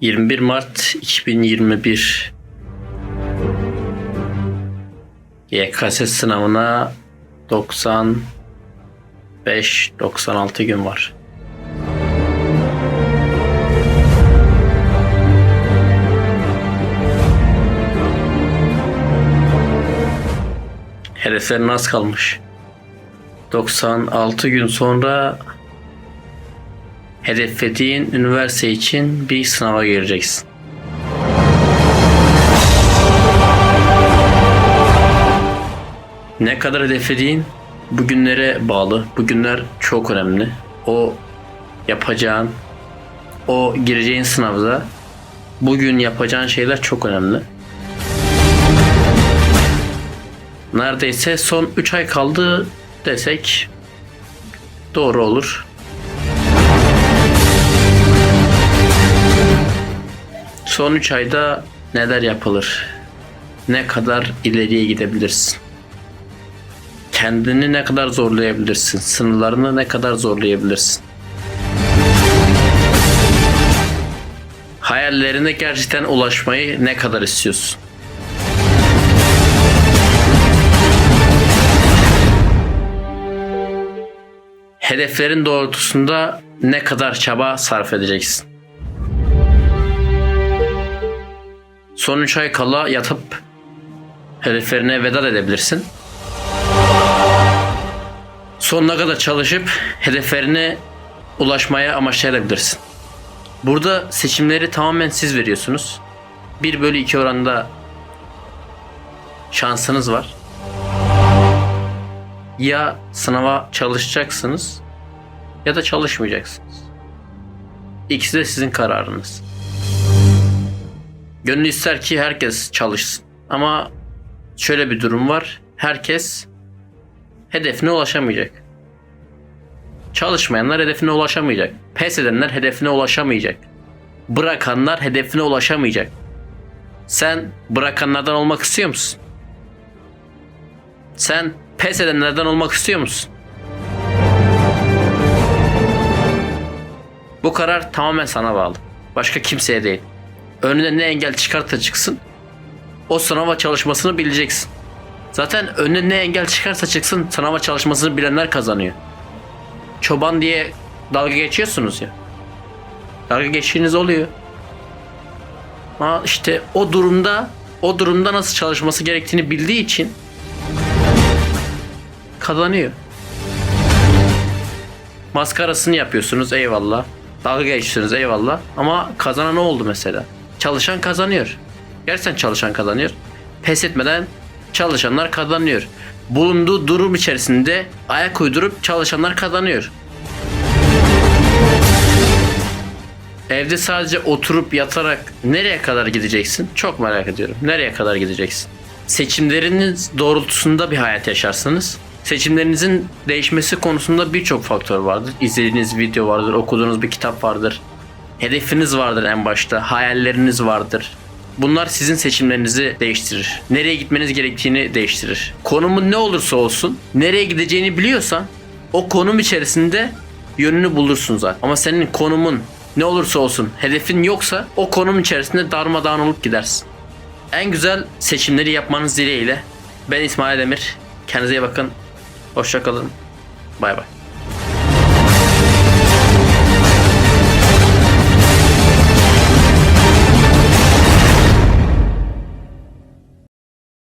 21 Mart 2021 YKS sınavına 95 96 gün var. Hedeflerin az kalmış. 96 gün sonra hedeflediğin üniversite için bir sınava gireceksin. Ne kadar hedeflediğin bugünlere bağlı. Bugünler çok önemli. O yapacağın, o gireceğin sınavda bugün yapacağın şeyler çok önemli. Neredeyse son 3 ay kaldı desek doğru olur. Son 3 ayda neler yapılır? Ne kadar ileriye gidebilirsin? Kendini ne kadar zorlayabilirsin? Sınırlarını ne kadar zorlayabilirsin? Hayallerine gerçekten ulaşmayı ne kadar istiyorsun? Hedeflerin doğrultusunda ne kadar çaba sarf edeceksin? Son 3 ay kala yatıp hedeflerine veda edebilirsin. Sonuna kadar çalışıp hedeflerine ulaşmaya amaçlayabilirsin. Burada seçimleri tamamen siz veriyorsunuz. 1 bölü 2 oranda şansınız var. Ya sınava çalışacaksınız ya da çalışmayacaksınız. İkisi de sizin kararınız. Gönül ister ki herkes çalışsın. Ama şöyle bir durum var. Herkes hedefine ulaşamayacak. Çalışmayanlar hedefine ulaşamayacak. Pes edenler hedefine ulaşamayacak. Bırakanlar hedefine ulaşamayacak. Sen bırakanlardan olmak istiyor musun? Sen pes edenlerden olmak istiyor musun? Bu karar tamamen sana bağlı. Başka kimseye değil. Önüne ne engel çıkarsa çıksın o sınava çalışmasını bileceksin. Zaten önüne ne engel çıkarsa çıksın sınava çalışmasını bilenler kazanıyor. Çoban diye dalga geçiyorsunuz ya. Dalga geçtiğiniz oluyor. Ama işte o durumda o durumda nasıl çalışması gerektiğini bildiği için kazanıyor. Maskarasını yapıyorsunuz eyvallah. Dalga geçiyorsunuz eyvallah. Ama kazanan ne oldu mesela? Çalışan kazanıyor. Gerçekten çalışan kazanıyor. Pes etmeden çalışanlar kazanıyor. Bulunduğu durum içerisinde ayak uydurup çalışanlar kazanıyor. Evde sadece oturup yatarak nereye kadar gideceksin? Çok merak ediyorum. Nereye kadar gideceksin? Seçimleriniz doğrultusunda bir hayat yaşarsınız. Seçimlerinizin değişmesi konusunda birçok faktör vardır. İzlediğiniz video vardır, okuduğunuz bir kitap vardır. Hedefiniz vardır en başta, hayalleriniz vardır. Bunlar sizin seçimlerinizi değiştirir. Nereye gitmeniz gerektiğini değiştirir. Konumun ne olursa olsun, nereye gideceğini biliyorsan o konum içerisinde yönünü bulursun zaten. Ama senin konumun ne olursa olsun hedefin yoksa o konum içerisinde darmadağın olup gidersin. En güzel seçimleri yapmanız dileğiyle ben İsmail Demir. Kendinize iyi bakın. Hoşçakalın. Bay bay.